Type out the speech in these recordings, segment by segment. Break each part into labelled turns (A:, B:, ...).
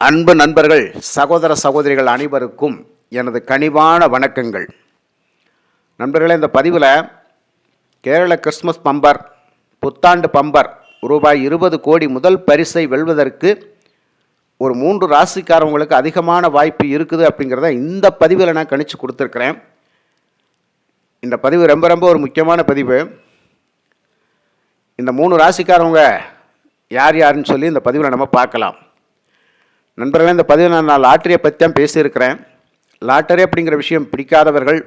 A: அன்பு நண்பர்கள் சகோதர சகோதரிகள் அனைவருக்கும் எனது கனிவான வணக்கங்கள். நண்பர்களே இந்த பதிவில் கேரள கிறிஸ்மஸ் பம்பர் புத்தாண்டு பம்பர் ரூபாய் இருபது கோடி முதல் பரிசை வெல்வதற்கு ஒரு மூன்று ராசிக்காரவங்களுக்கு அதிகமான வாய்ப்பு இருக்குது அப்படிங்கிறத இந்த பதிவில் நான் கணிச்சு கொடுத்துருக்குறேன். இந்த பதிவு ரொம்ப ரொம்ப ஒரு முக்கியமான பதிவு. இந்த மூணு ராசிக்காரவங்க யார் யாருன்னு சொல்லி இந்த பதிவில் நம்ம பார்க்கலாம். நண்பர்களே இந்த பதிவில் நான் லாட்டரியை பற்றி தான் பேசியிருக்கிறேன். லாட்டரி அப்படிங்கிற விஷயம் பிடிக்காதவர்கள்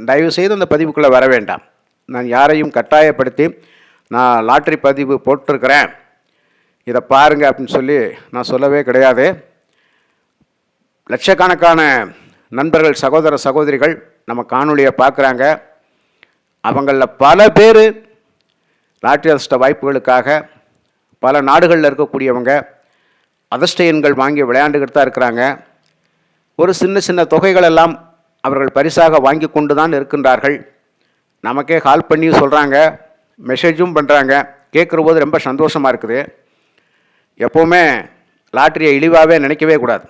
A: தயவு செய்து அந்த பதிவுக்குள்ளே வர வேண்டாம். நான் யாரையும் கட்டாயப்படுத்தி நான் லாட்டரி பதிவு போட்டிருக்கிறேன். இதை பாருங்கள் அப்படின்னு சொல்லி நான் சொல்லவே கிடையாது. லட்சக்கணக்கான நண்பர்கள் சகோதர சகோதரிகள் நம்ம காணொலியை பார்க்குறாங்க. அவங்களில் பல பேர் லாட்டரி அதிர்ஷ்ட வாய்ப்புகளுக்காக பல நாடுகளில் இருக்கக்கூடியவங்க அதஷ்டயன்கள் வாங்கி விளையாண்டுக்கிட்டு தான் இருக்கிறாங்க. ஒரு சின்ன சின்ன தொகைகளெல்லாம் அவர்கள் பரிசாக வாங்கி கொண்டு தான் இருக்கின்றார்கள். நமக்கே கால் பண்ணி சொல்கிறாங்க மெசேஜும் பண்ணுறாங்க கேட்குற போது ரொம்ப சந்தோஷமாக இருக்குது. எப்போவுமே லாட்டரியை இழிவாகவே நினைக்கவே கூடாது.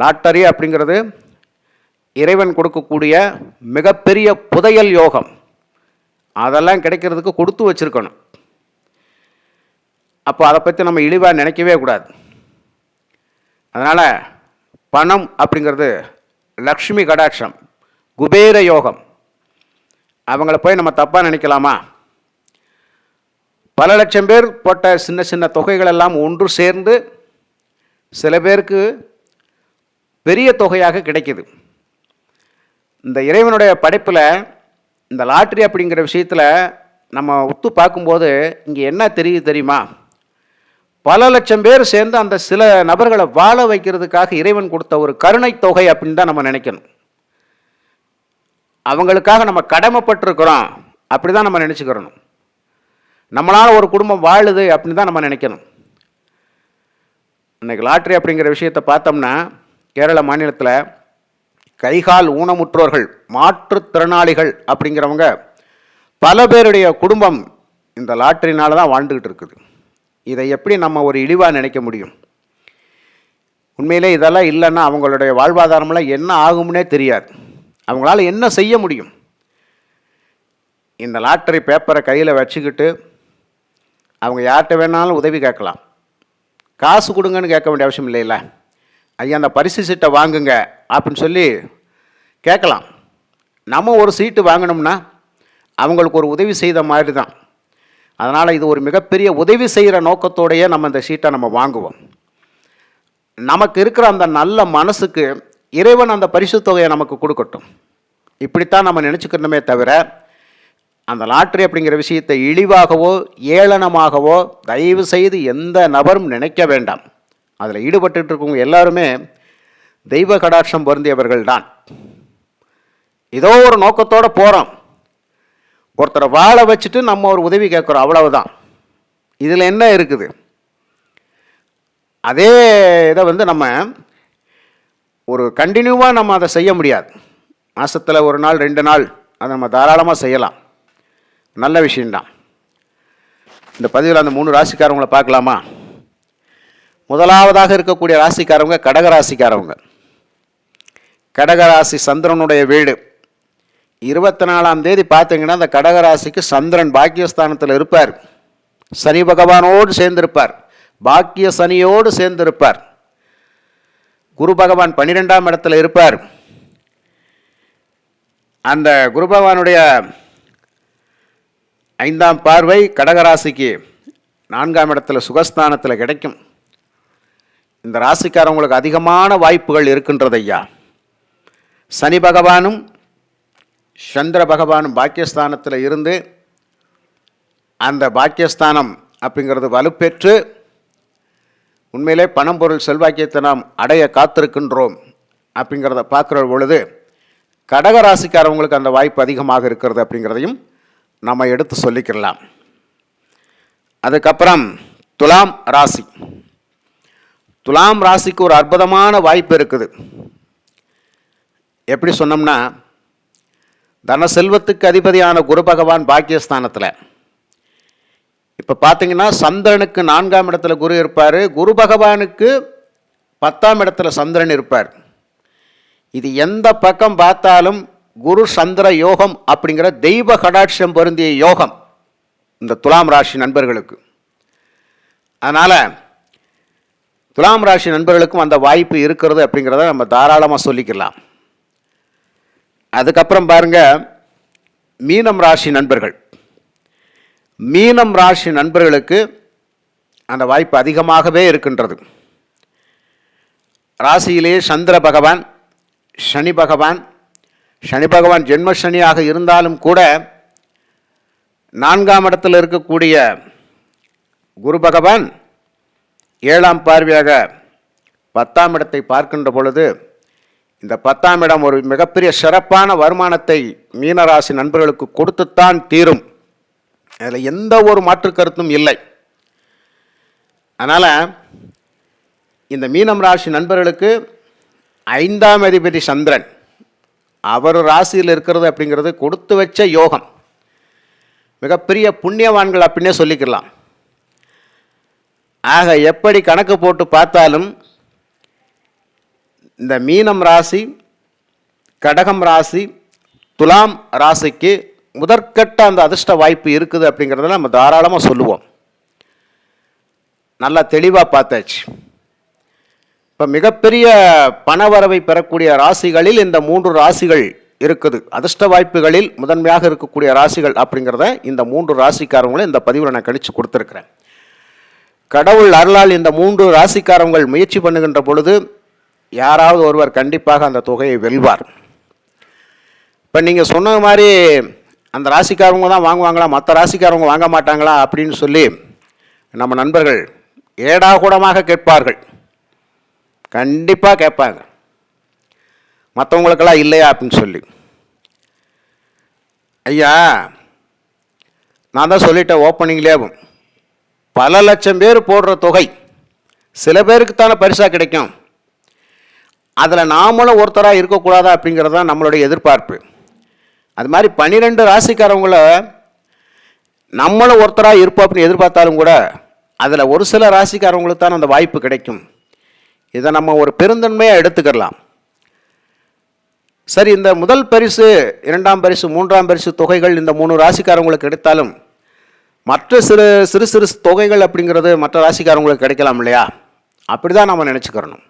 A: லாட்டரி அப்படிங்கிறது இறைவன் கொடுக்கக்கூடிய மிகப்பெரிய புதையல் யோகம். அதெல்லாம் கிடைக்கிறதுக்கு கொடுத்து வச்சுருக்கணும். அப்போ அதை பற்றி நம்ம இழிவாக நினைக்கவே கூடாது. அதனால் பணம் அப்படிங்கிறது லக்ஷ்மி கடாட்சம் குபேர யோகம். அவங்கள போய் நம்ம தப்பாக நினைக்கலாமா? பல லட்சம் பேர் போட்ட சின்ன சின்ன தொகைகள் எல்லாம் ஒன்று சேர்ந்து சில பேருக்கு பெரிய தொகையாக கிடைக்கிது. இந்த இறைவனுடைய படைப்பில் இந்த லாட்ரி அப்படிங்கிற விஷயத்தில் நம்ம உத்து பார்க்கும்போது இங்கே என்ன தெரியுது தெரியுமா? பல லட்சம் பேர் சேர்ந்து அந்த சில நபர்களை வாழ வைக்கிறதுக்காக இறைவன் கொடுத்த ஒரு கருணை தொகை அப்படின்னு தான் நம்ம நினைக்கணும். அவங்களுக்காக நம்ம கடமைப்பட்டிருக்கிறோம் அப்படி தான் நம்ம நினச்சிக்கிறணும். நம்மளால் ஒரு குடும்பம் வாழுது அப்படின்னு தான் நம்ம நினைக்கணும். இன்னைக்கு லாட்ரி அப்படிங்கிற விஷயத்தை பார்த்தோம்னா கேரள மாநிலத்தில் கைகால் ஊனமுற்றோர்கள் மாற்றுத்திறனாளிகள் அப்படிங்கிறவங்க பல பேருடைய குடும்பம் இந்த லாட்ரினால் தான் வாழ்ந்துக்கிட்டு இருக்குது. இதை எப்படி நம்ம ஒரு இழிவாக நினைக்க முடியும்? உண்மையிலே இதெல்லாம் இல்லைன்னா அவங்களுடைய வாழ்வாதாரமெல்லாம் என்ன ஆகும்னே தெரியாது. அவங்களால என்ன செய்ய முடியும்? இந்த லாட்டரி பேப்பரை கையில் வச்சுக்கிட்டு அவங்க யார்கிட்ட வேணாலும் உதவி கேட்கலாம். காசு கொடுங்கன்னு கேட்க வேண்டிய அவசியம் இல்லைல்ல. ஐயா அந்த பரிசு சீட்டை வாங்குங்க அப்படின்னு சொல்லி கேட்கலாம். நம்ம ஒரு சீட்டு வாங்கினோம்னா அவங்களுக்கு ஒரு உதவி செய்த மாதிரி தான் அதனால் இது ஒரு மிகப்பெரிய உதவி செய்கிற நோக்கத்தோடையே நம்ம இந்த சீட்டை நம்ம வாங்குவோம். நமக்கு இருக்கிற அந்த நல்ல மனசுக்கு இறைவன் அந்த பரிசு தொகையை நமக்கு கொடுக்கட்டும். இப்படித்தான் நம்ம நினச்சிக்கணுமே தவிர அந்த லாட்ரி அப்படிங்கிற விஷயத்தை இழிவாகவோ ஏளனமாகவோ தயவு செய்து எந்த நபரும் நினைக்க வேண்டாம். அதில் ஈடுபட்டு இருக்கவங்க எல்லாருமே தெய்வ கடாட்சம் பொருந்தியவர்கள் தான் ஏதோ ஒரு நோக்கத்தோடு போகிறோம் ஒருத்தரை வாழ வச்சுட்டு நம்ம ஒரு உதவி கேட்குறோம் அவ்வளவுதான். இதில் என்ன இருக்குது? அதே இதை வந்து நம்ம ஒரு கண்டினியூவாக நம்ம அதை செய்ய முடியாது. மாதத்தில் ஒரு நாள் ரெண்டு நாள் அதை நம்ம தாராளமாக செய்யலாம். நல்ல விஷயம்தான். இந்த பதிவில் அந்த மூணு ராசிக்காரவங்களை பார்க்கலாமா? முதலாவதாக இருக்கக்கூடிய ராசிக்காரவங்க கடக ராசிக்காரவங்க கடகராசி சந்திரனுடைய வீடு. இருபத்தி நாலாம் தேதி பார்த்தீங்கன்னா அந்த கடகராசிக்கு சந்திரன் பாக்கியஸ்தானத்தில் இருப்பார். சனி பகவானோடு சேர்ந்திருப்பார். பாக்கிய சனியோடு சேர்ந்திருப்பார். குரு பகவான் பன்னிரெண்டாம் இடத்துல இருப்பார். அந்த குரு பகவானுடைய ஐந்தாம் பார்வை கடகராசிக்கு நான்காம் இடத்துல சுகஸ்தானத்தில் கிடைக்கும். இந்த ராசிக்காரவங்களுக்கு அதிகமான வாய்ப்புகள் இருக்கின்றது ஐயா சனி பகவானும் சந்திர பகவான் பாக்கியஸ்தானத்தில் இருந்து அந்த பாக்கியஸ்தானம் அப்படிங்கிறது வலுப்பெற்று உண்மையிலே பணம் பொருள் செல்வாக்கியத்தை நாம் அடைய காத்திருக்கின்றோம் அப்படிங்கிறத பார்க்குற பொழுது கடக ராசிக்காரவங்களுக்கு அந்த வாய்ப்பு அதிகமாக இருக்கிறது அப்படிங்கிறதையும் நம்ம எடுத்து சொல்லிக்கிறலாம் அதுக்கப்புறம் துலாம் ராசி. துலாம் ராசிக்கு ஒரு அற்புதமான வாய்ப்பு இருக்குது. எப்படி சொன்னோம்னா தன செல்வத்துக்கு அதிபதியான குரு பகவான் பாக்கியஸ்தானத்தில். இப்போ பார்த்தீங்கன்னா சந்திரனுக்கு நான்காம் இடத்துல குரு இருப்பார். குரு பகவானுக்கு பத்தாம் இடத்துல சந்திரன் இருப்பார். இது எந்த பக்கம் பார்த்தாலும் குரு சந்திர யோகம் அப்படிங்கிற தெய்வ கடாட்சம் பொருந்திய யோகம் இந்த துலாம் ராசி நண்பர்களுக்கு. அதனால் துலாம் ராசி நண்பர்களுக்கும் அந்த வாய்ப்பு இருக்கிறது அப்படிங்கிறத நம்ம தாராளமாக சொல்லிக்கலாம். அதுக்கப்புறம் பாருங்க மீனம் ராசி நண்பர்கள். மீனம் ராசி நண்பர்களுக்கு அந்த வாய்ப்பு அதிகமாகவே இருக்கின்றது. ராசியிலே சந்திர பகவான் சனி பகவான் சனி பகவான் ஜென்ம சனியாக இருந்தாலும் கூட நான்காம் இடத்தில் இருக்கக்கூடிய குரு பகவான் ஏழாம் பார்வையாக பத்தாம் இடத்தை பார்க்கின்ற பொழுது இந்த பத்தாம் இடம் ஒரு மிகப்பெரிய சிறப்பான வருமானத்தை மீனராசி நண்பர்களுக்கு கொடுத்துத்தான் தீரும். அதில் எந்த ஒரு மாற்று கருத்தும் இல்லை. அதனால் இந்த மீனம் ராசி நண்பர்களுக்கு ஐந்தாம் அதிபதி சந்திரன் அவர் ராசியில் இருக்கிறது அப்படிங்கிறது கொடுத்து வச்ச யோகம். மிகப்பெரிய புண்ணியவான்கள் அப்படின்னே சொல்லிக்கலாம் ஆக எப்படி கணக்கு போட்டு பார்த்தாலும் இந்த மீனம் ராசி கடகம் ராசி துலாம் ராசிக்கு முதற்கட்ட அந்த அதிர்ஷ்ட வாய்ப்பு இருக்குது அப்படிங்கிறத நம்ம தாராளமாக சொல்லுவோம். நல்லா தெளிவாக பார்த்தாச்சு. இப்போ மிகப்பெரிய பணவரவை பெறக்கூடிய ராசிகளில் இந்த மூன்று ராசிகள் இருக்குது. அதிர்ஷ்ட வாய்ப்புகளில் முதன்மையாக இருக்கக்கூடிய ராசிகள் அப்படிங்கிறத இந்த மூன்று ராசிக்காரங்களும் இந்த பதிவில் நான் கணிச்சு கொடுத்துருக்குறேன். கடவுள் அருளால் இந்த மூன்று ராசிக்காரங்கள் முயற்சி பண்ணுகின்ற பொழுது யாராவது ஒருவர் கண்டிப்பாக அந்த தொகையை வெல்வார். இப்போ நீங்கள் சொன்னது மாதிரி அந்த ராசிக்காரவங்க தான் வாங்குவாங்களா மற்ற ராசிக்காரவங்க வாங்க மாட்டாங்களா அப்படின்னு சொல்லி நம்ம நண்பர்கள் ஏடாகூடமாக கேட்பார்கள். கண்டிப்பாக கேட்பாங்க. மற்றவங்களுக்கெல்லாம் இல்லையா அப்படின்னு சொல்லி. ஐயா நான் தான் சொல்லிட்டேன் ஓப்பனிங்லேயே பல லட்சம் பேர் போடுற தொகை சில பேருக்கு தானே பரிசாக கிடைக்கும். அதில் நாமளும் ஒருத்தராக இருக்கக்கூடாதா அப்படிங்கிறது தான் நம்மளுடைய எதிர்பார்ப்பு. அது மாதிரி பன்னிரெண்டு ராசிக்காரவங்கள நம்மளும் ஒருத்தராக இருப்போம் அப்படின்னு எதிர்பார்த்தாலும் கூட அதில் ஒரு சில ராசிக்காரவங்களுக்கு தான் அந்த வாய்ப்பு கிடைக்கும். இதை நம்ம ஒரு பெருந்தன்மையாக எடுத்துக்கலாம். சரி இந்த முதல் பரிசு இரண்டாம் பரிசு மூன்றாம் பரிசு தொகைகள் இந்த மூணு ராசிக்காரங்களுக்கு கிடைத்தாலும் மற்ற சிறு சிறு சிறு தொகைகள் அப்படிங்கிறது மற்ற ராசிக்காரங்களுக்கு கிடைக்கலாம் இல்லையா? அப்படி தான் நம்ம நினச்சிக்கிறணும்.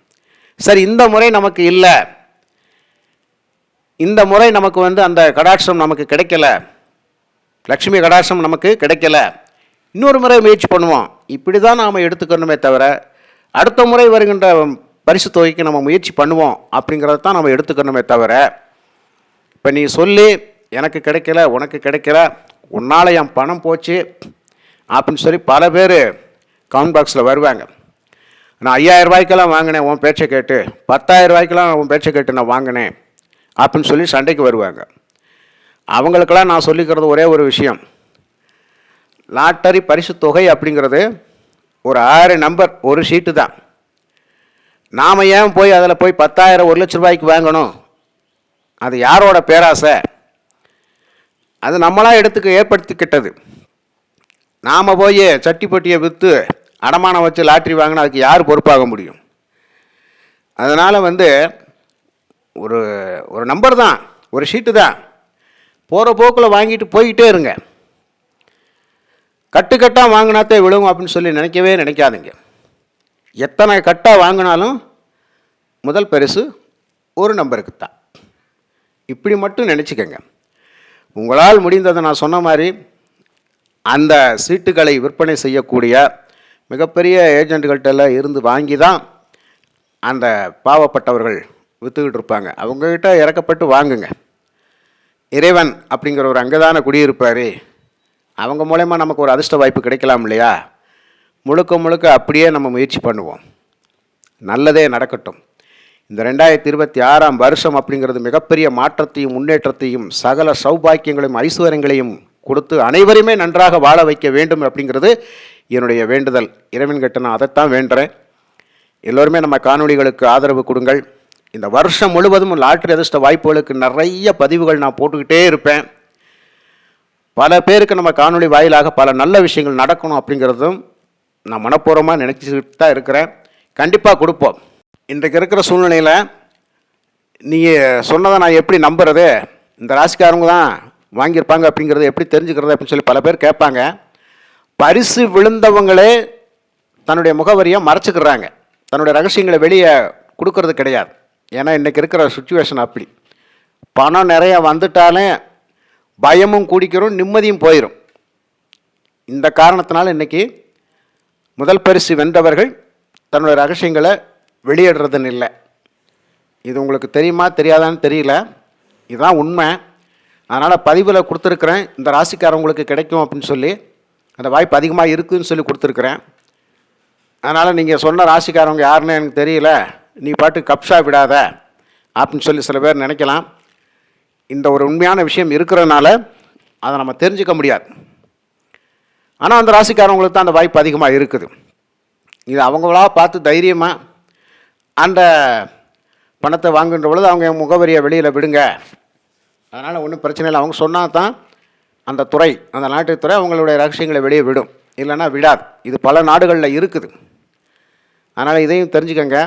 A: சரி இந்த முறை நமக்கு இல்லை. இந்த முறை நமக்கு வந்து அந்த கடாட்சம் நமக்கு கிடைக்கல. லக்ஷ்மி கடாட்சம் நமக்கு கிடைக்கல. இன்னொரு முறை முயற்சி பண்ணுவோம். இப்படி தான் நாம் எடுத்துக்கணுமே தவிர அடுத்த முறை வருகின்ற பரிசு தொகைக்கு நம்ம முயற்சி பண்ணுவோம் அப்படிங்கிறத தான் நம்ம எடுத்துக்கணுமே தவிர இப்போ நீ சொல்லி எனக்கு கிடைக்கல உனக்கு கிடைக்கல உன்னால் என் பணம் போச்சு அப்படின்னு சொல்லி பல பேர் கவுண்ட் பாக்ஸில் வருவாங்க. நான் ஐயாயிரம் ரூபாய்க்கெல்லாம் வாங்கினேன் உன் பேச்சை கேட்டு. பத்தாயிரம் ரூபாய்க்கெல்லாம் உன் பேச்சை கேட்டு நான் வாங்கினேன். அப்படின்னு சொல்லி சண்டைக்கு வருவாங்க. அவங்களுக்கெல்லாம் நான் சொல்லிக்கிறது ஒரே ஒரு விஷயம். லாட்டரி பரிசு தொகை அப்படிங்கிறது ஒரு ஆறு நம்பர் ஒரு ஷீட்டு தான். நாம் ஏன் போய் அதில் போய் பத்தாயிரம் ஒரு லட்ச ரூபாய்க்கு வாங்கணும்? அது யாரோட பேராசை? அது நம்மளாக எடுத்துக்க ஏற்படுத்திக்கிட்டது. நாம் போய் சட்டிப்பட்டியை விற்று அடமானம் வச்சு லாட்ரி வாங்கினா அதுக்கு யார் பொறுப்பாக முடியும்? அதனால் வந்து ஒரு ஒரு நம்பர் தான் ஒரு ஷீட்டு தான். போகிற போக்கில் வாங்கிட்டு போய்கிட்டே இருங்க. கட்டுக்கட்டாக வாங்கினாத்தே விழுவும் அப்படின்னு சொல்லி நினைக்கவே நினைக்காதீங்க. எத்தனை கட்டாக வாங்கினாலும் முதல் பரிசு ஒரு நம்பருக்கு தான். இப்படி மட்டும் நினச்சிக்கங்க. உங்களால் முடிந்ததை நான் சொன்ன மாதிரி அந்த சீட்டுகளை விற்பனை செய்யக்கூடிய மிகப்பெரிய ஏஜெண்ட்டுகள்கிட்டலாம் இருந்து வாங்கி தான் அந்த பாவப்பட்டவர்கள் விற்றுக்கிட்டு இருப்பாங்க. அவங்கக்கிட்ட இறக்கப்பட்டு வாங்குங்க. இறைவன் அப்படிங்கிற ஒரு அங்கதான குடியிருப்பார் அவங்க மூலயமா நமக்கு ஒரு அதிர்ஷ்ட வாய்ப்பு கிடைக்கலாம் இல்லையா? முழுக்க முழுக்க அப்படியே நம்ம முயற்சி பண்ணுவோம். நல்லதே நடக்கட்டும். இந்த ரெண்டாயிரத்தி இருபத்தி ஆறாம் வருஷம் அப்படிங்கிறது மிகப்பெரிய மாற்றத்தையும் முன்னேற்றத்தையும் சகல சௌபாக்கியங்களையும் ஐஸ்வர்யங்களையும் கொடுத்து அனைவரையுமே நன்றாக வாழ வைக்க வேண்டும் அப்படிங்கிறது என்னுடைய வேண்டுதல். இறைவன் கிட்ட நான் அதைத்தான் வேண்டுறேன். எல்லோருமே நம்ம காணொலிகளுக்கு ஆதரவு கொடுங்கள். இந்த வருஷம் முழுவதும் லாட்ரி அதிர்ஷ்ட வாய்ப்புகளுக்கு நிறைய பதிவுகள் நான் போட்டுக்கிட்டே இருப்பேன். பல பேருக்கு நம்ம காணொளி வாயிலாக பல நல்ல விஷயங்கள் நடக்கணும் அப்படிங்கிறதும் நான் மனப்பூர்வமாக நினச்சிக்கிட்டு தான் இருக்கிறேன். கண்டிப்பாக கொடுப்போம். இன்றைக்கு இருக்கிற சூழ்நிலையில் நீங்கள் சொன்னதை நான் எப்படி நம்புறது? இந்த ராசிக்காரங்க தான் வாங்கியிருப்பாங்க அப்படிங்கிறது எப்படி தெரிஞ்சுக்கிறது அப்படின்னு சொல்லி பல பேர் கேட்பாங்க. பரிசு விழுந்தவங்களே தன்னுடைய முகவரியை மறைச்சிக்கிறாங்க. தன்னுடைய ரகசியங்களை வெளியே கொடுக்கறது கிடையாது. ஏன்னா இன்றைக்கி இருக்கிற சுச்சுவேஷன் அப்படி. பணம் நிறைய வந்துட்டாலே பயமும் குடிக்கிறோம் நிம்மதியும் போயிடும் இந்த காரணத்தினால இன்றைக்கி முதல் பரிசு வென்றவர்கள் தன்னுடைய ரகசியங்களை வெளியிடுறதுன்னு இல்லை. இது உங்களுக்கு தெரியுமா தெரியாதான்னு தெரியல. இதுதான் உண்மை. அதனால் பதிவில் கொடுத்துருக்குறேன். இந்த ராசிக்காரவங்களுக்கு கிடைக்கும் அப்படின்னு சொல்லி அந்த வாய்ப்பு அதிகமாக இருக்குதுன்னு சொல்லி கொடுத்துருக்குறேன். அதனால் நீங்கள் சொன்ன ராசிக்காரவங்க யாருன்னு எனக்கு தெரியல. நீ பாட்டு கப்ஷா விடாத அப்படின்னு சொல்லி சில பேர் நினைக்கலாம். இந்த ஒரு உண்மையான விஷயம் இருக்கிறதுனால அதை நம்ம தெரிஞ்சுக்க முடியாது. ஆனால் அந்த ராசிக்காரவங்களுக்கு தான் அந்த வாய்ப்பு அதிகமாக இருக்குது. இது அவங்களா பார்த்து தைரியமாக அந்த பணத்தை வாங்குகின்ற பொழுது அவங்க முகவரியை வெளியில் விடுங்க. அதனால் ஒன்றும் பிரச்சனை இல்லை. அவங்க சொன்னால் தான் அந்த துறை அந்த நாட்டுத்துறை அவங்களுடைய ரகசியங்களை வெளியே விடும். இல்லைன்னா விடாது. இது பல நாடுகளில் இருக்குது. அதனால் இதையும் தெரிஞ்சுக்கோங்க.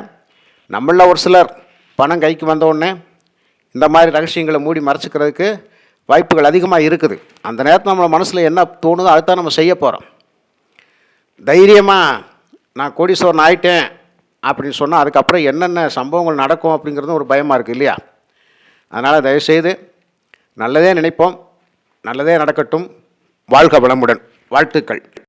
A: நம்மள ஒரு சிலர் பணம் கைக்கு வந்தவுடனே இந்த மாதிரி ரகசியங்களை மூடி மறைச்சிக்கிறதுக்கு வாய்ப்புகள் அதிகமாக இருக்குது. அந்த நேரத்தில் நம்ம மனசில் என்ன தோணுதோ அதுதான் நம்ம செய்ய போகிறோம் தைரியமாக நான் கோடீஸ்வரன் ஆயிட்டேன் அப்படின்னு சொன்னால் அதுக்கப்புறம் என்னென்ன சம்பவங்கள் நடக்கும் அப்படிங்கிறது ஒரு பயமாக இருக்குது இல்லையா? அதனால் தயவுசெய்து நல்லதே நினைப்போம். நல்லதே நடக்கட்டும். வாழ்க வளமுடன். வாழ்த்துக்கள்.